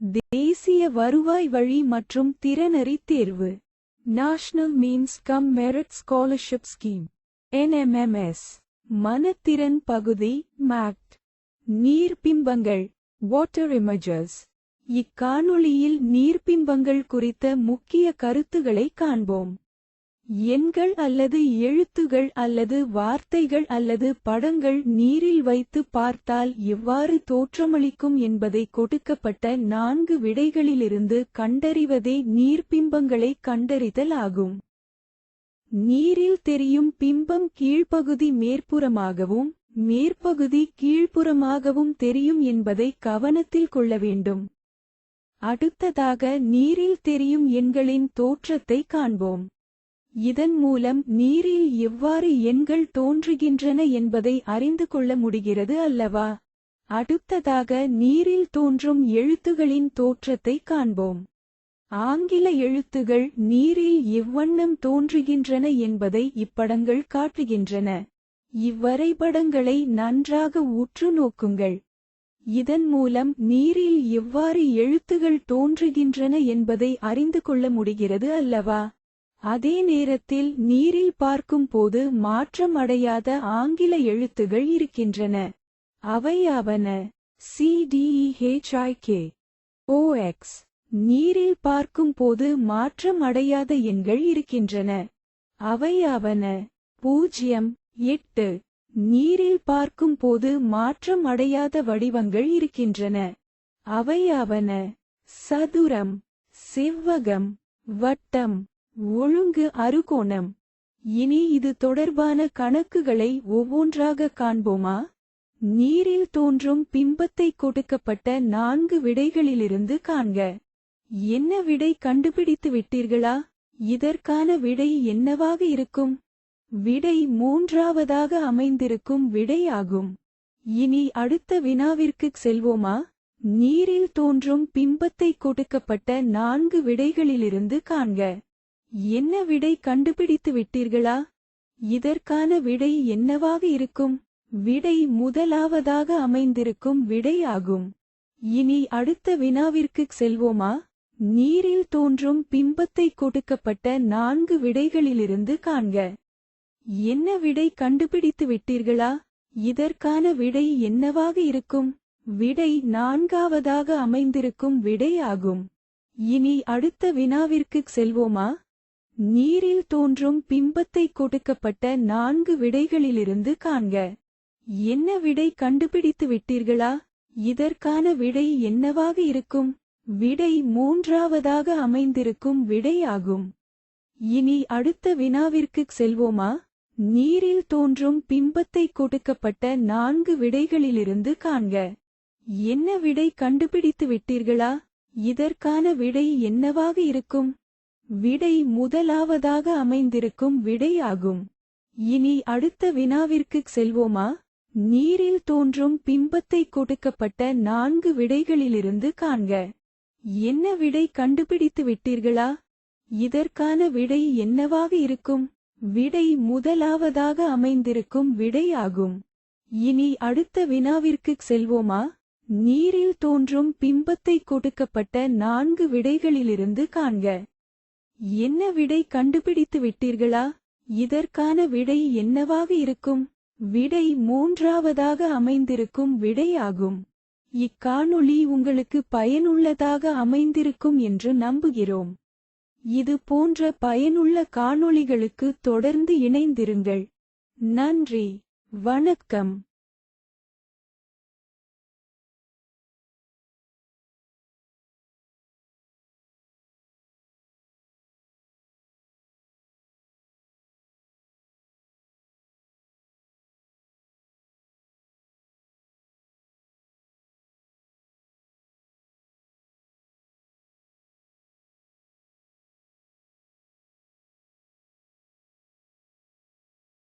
தேசிய வருவாய் வழி மற்றும் திறனறி தேர்வு. National means cum merit scholarship scheme NMMS மனத்திறன் பகுதி மேக்ட் நீர்பிம்பங்கள் வாட்டர் இமேஜஸ் இக்காணொளியில் நீர்பிம்பங்கள் குறித்த முக்கிய கருத்துகளை காண்போம். எண்கள் அல்லது எழுத்துகள் அல்லது வார்த்தைகள் அல்லது படங்கள் நீரில் வைத்து பார்த்தால் எவ்வாறு தோற்றமளிக்கும் என்பதை கொடுக்கப்பட்ட நான்கு விடைகளிலிருந்து கண்டறிவதே நீர்பிம்பங்களை கண்டறிதல் ஆகும் நீரில் தெரியும் பிம்பம் கீழ்ப்பகுதி மேற்புறமாகவும் மேற்பகுதி கீழ்ப்புறமாகவும் தெரியும் என்பதை கவனத்தில் கொள்ள வேண்டும். அடுத்ததாக நீரில் தெரியும் எண்களின் தோற்றத்தை காண்போம். இதன் மூலம் நீரில் எவ்வாறு எண்கள் தோன்றுகின்றன என்பதை அறிந்து கொள்ள முடிகிறது அல்லவா? அடுத்ததாக நீரில் தோன்றும் எழுத்துகளின் தோற்றத்தை காண்போம். ஆங்கில எழுத்துகள் நீரில் எவ்வண்ணம் தோன்றுகின்றன என்பதை இப்படங்கள் காட்டுகின்றன. இவ்வரைபடங்களை நன்றாக உற்று நோக்குங்கள். இதன் மூலம் நீரில் எவ்வாறு எழுத்துகள் தோன்றுகின்றன என்பதை அறிந்து கொள்ள முடிகிறது அல்லவா? அதே நேரத்தில் நீரில் பார்க்கும் போது மாற்றம் அடையாத ஆங்கில எழுத்துகள் இருக்கின்றன. அவையாவன சிடிஇஹெச்ஐகே ஓஎக்ஸ் நீரில் பார்க்கும் போது மாற்றம் அடையாத எண்கள் இருக்கின்றன. அவையாவன பூஜ்யம். எட்டு. நீரில் பார்க்கும் போது மாற்றம் அடையாத வடிவங்கள் இருக்கின்றன. அவையாவன சதுரம். செவ்வகம். வட்டம். ஒழுங்கு அறுகோணம். இனி இது தொடர்பான கணக்குகளை ஒவ்வொன்றாக காண்போமா? நீரில் தோன்றும் பிம்பத்தை கொடுக்கப்பட்ட நான்கு விடைகளிலிருந்து காண்க. என்ன விடை கண்டுபிடித்து விட்டீர்களா? இதற்கான விடை என்னவாக இருக்கும்? விடை மூன்றாவதாக அமைந்திருக்கும் விடை ஆகும் இனி அடுத்த வினாவிற்குச் செல்வோமா? நீரில் தோன்றும் பிம்பத்தை கொடுக்கப்பட்ட நான்கு விடைகளிலிருந்து காண்க. என்ன விடை கண்டுபிடித்து விட்டீர்களா? இதற்கான விடை என்னவாக இருக்கும்? விடை முதலாவதாக அமைந்திருக்கும் விடை ஆகும். இனி அடுத்த வினாவிற்கு செல்வோமா? நீரில் தோன்றும் பிம்பத்தை கொடுக்கப்பட்ட நான்கு விடைகளிலிருந்து காண்க. என்ன விடை கண்டுபிடித்து விட்டீர்களா? இதற்கான விடை என்னவாக இருக்கும்? விடை நான்காவதாக அமைந்திருக்கும் விடை ஆகும். இனி அடுத்த வினாவிற்கு செல்வோமா? நீரில் தோன்றும் பிம்பத்தை கொடுக்கப்பட்ட நான்கு விடைகளிலிருந்து காண்க. என்ன விடை கண்டுபிடித்து விட்டீர்களா? இதற்கான விடை என்னவாக இருக்கும்? விடை மூன்றாவதாக அமைந்திருக்கும் விடை ஆகும். இனி அடுத்த வினாவிற்குச் செல்வோமா? நீரில் தோன்றும் பிம்பத்தை கொடுக்கப்பட்ட நான்கு விடைகளிலிருந்து காண்க. என்ன விடை கண்டுபிடித்து விட்டீர்களா? இதற்கான விடை என்னவாக இருக்கும்? விடை முதலாவதாக அமைந்திருக்கும் விடை ஆகும் இனி அடுத்த வினாவிற்கு செல்வோமா? நீரில் தோன்றும் பிம்பத்தை கொடுக்கப்பட்ட நான்கு விடைகளிலிருந்து காண்க. என்ன விடை கண்டுபிடித்து விட்டீர்களா? இதற்கான விடை என்னவாக இருக்கும்? விடை முதலாவதாக அமைந்திருக்கும் விடை ஆகும் இனி அடுத்த வினாவிற்கு செல்வோமா? நீரில் தோன்றும் பிம்பத்தை கொடுக்கப்பட்ட நான்கு விடைகளிலிருந்து காண்க. என்ன விடை கண்டுபிடித்து விட்டீர்களா? இதற்கான விடை என்னவாக இருக்கும்? விடை மூன்றாவதாக அமைந்திருக்கும் விடை ஆகும் இக்காணொளி உங்களுக்கு பயனுள்ளதாக அமைந்திருக்கும் என்று நம்புகிறோம். இது போன்ற பயனுள்ள காணொளிகளுக்கு தொடர்ந்து இணைந்திருங்கள். நன்றி. வணக்கம்.